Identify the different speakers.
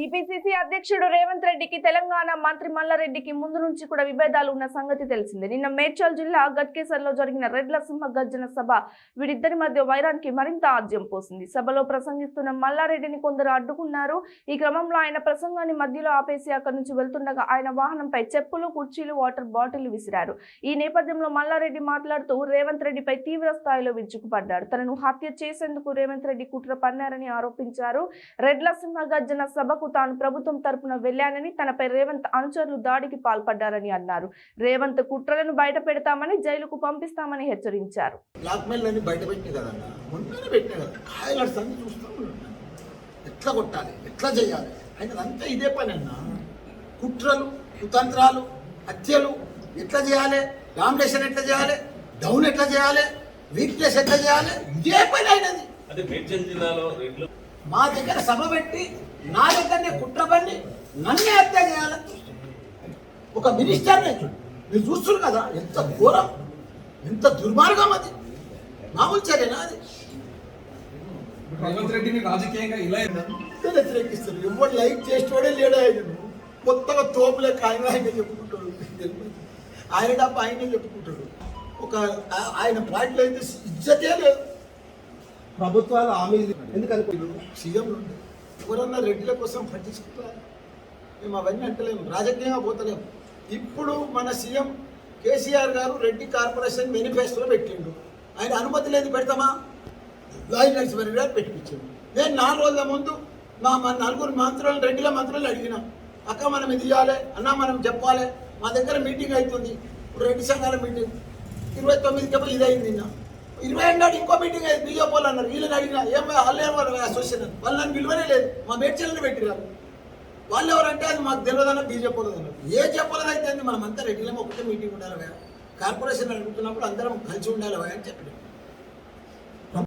Speaker 1: TPCC అధ్యక్షుడు రేవంత్ రెడ్డికి తెలంగాణ మంత్రి మల్లారెడ్డికి ముందు నుంచి కూడా విభేదాలు ఉన్న సంగతి తెలిసిందే. నిన్న మేడ్చల్ జిల్లా గట్కేసర్లో జరిగిన రెడ్ల సింహ గర్జన సభ వీరిద్దరి మధ్య వైరానికి మరింత ఆజ్యం పోసింది. సభలో ప్రసంగిస్తున్న మల్లారెడ్డిని కొందరు అడ్డుకున్నారు. ఈ క్రమంలో ఆయన ప్రసంగాన్ని మధ్యలో ఆపేసి అక్కడి నుంచి వెళ్తుండగా ఆయన వాహనంపై చెప్పులు కుర్చీలు వాటర్ బాటిల్ విసిరారు. ఈ నేపథ్యంలో మల్లారెడ్డి మాట్లాడుతూ రేవంత్ రెడ్డిపై తీవ్ర స్థాయిలో విరుచుకుపడ్డాడు తనను హత్య చేసేందుకు రేవంత్ రెడ్డి కుట్ర పన్నారని ఆరోపించారు. రెడ్ల సింహ గర్జన సభకు తాను ప్రభుత్వం తరపున వెళ్ళానని తనపై రేవంత్ అనుచరులు దాడికి పాల్పడ్డారని అన్నారు. రేవంత్ కుట్రలను బయట పెడతామని జైలుకు పంపిస్తామని హెచ్చరించారు.
Speaker 2: ఎట్లా కొట్టాలి? ఎట్లా చేయాలి? ఆయన అంతా ఇదే పని అన్న. కుట్రలు కుతంత్రాలు హత్యలు ఎట్లా చేయాలి? డామినేషన్ ఎట్లా చేయాలి? డౌన్ ఎట్లా చేయాలి? వీక్నెస్ ఎట్లా చేయాలి? ఇదే పని అయినది
Speaker 3: అంటే మేడ్చల్ జిల్లాలో రెడ్లు
Speaker 2: మా దగ్గర సభ పెట్టి నా దగ్గరనే కుట్ర పని నన్నే హత్య చేయాలని చూస్తున్నాడు. ఒక మినిస్టర్ని మీరు చూస్తున్నారు కదా ఎంత ఘోరం ఎంత దుర్మార్గం అది. మామూలు చర్యనా అది?
Speaker 4: రేవంత్ రెడ్డిని రాజకీయంగా ఇలా
Speaker 2: వ్యతిరేకిస్తారు ఎవరు లైక్ చేసేవాడే లేడా ఆయన. కొత్తగా తోపులే ఆయన ఆయన చెప్పుకుంటాడు. ఆయన డబ్బు ఆయనే చెప్పుకుంటాడు. ఒక ఆయన పార్టీలో అయితే ఇజ్జతే లేదు.
Speaker 5: ప్రభుత్వాలు హామీ ఎందుకని
Speaker 2: సీఎం ఉండే. ఎవరన్నా రెడ్డిల కోసం పట్టించుకుంటారు? మేము అవన్నీ అంటలేము. రాజకీయంగా పోతలేము. ఇప్పుడు మన సీఎం కేసీఆర్ గారు రెడ్డి కార్పొరేషన్ మేనిఫెస్టోలో పెట్టిండు. ఆయన అనుమతి లేదు పెడతామా? లాయి నరసింహారెడ్డి గారు పెట్టించాడు నేను నాలుగు రోజుల ముందు మా మన నలుగురు మంత్రులను రెడ్డిల మంత్రులను అడిగిన. అక్క మనం ఇది ఇవ్వాలి అన్న మనం చెప్పాలి మా దగ్గర మీటింగ్ అవుతుంది ఇప్పుడు రెడ్డి సంఘాల మీటింగ్. ఇరవై తొమ్మిదికి ఇది అయింది నిన్న. ఇరవై నాడు ఇంకో మీటింగ్ అయింది బీజేపీ వాళ్ళు అన్నారు. వీళ్ళని అడిగినా ఏం వాళ్ళు వాళ్ళు అసోసియేషన్ వాళ్ళు నన్ను విలువనే లేదు. మా మేడ్చల్ని పెట్టిరారు వాళ్ళు. ఎవరంటే అది మాకు తెలియదన్న బీజేపీ వాళ్ళు అన్నారు. ఏ అయితే మనం అంతా రెడ్డిలో ఒకటే మీటింగ్ ఉండాలి కార్పొరేషన్ అడుగుతున్నప్పుడు అందరం కలిసి ఉండాలి అని చెప్పాడు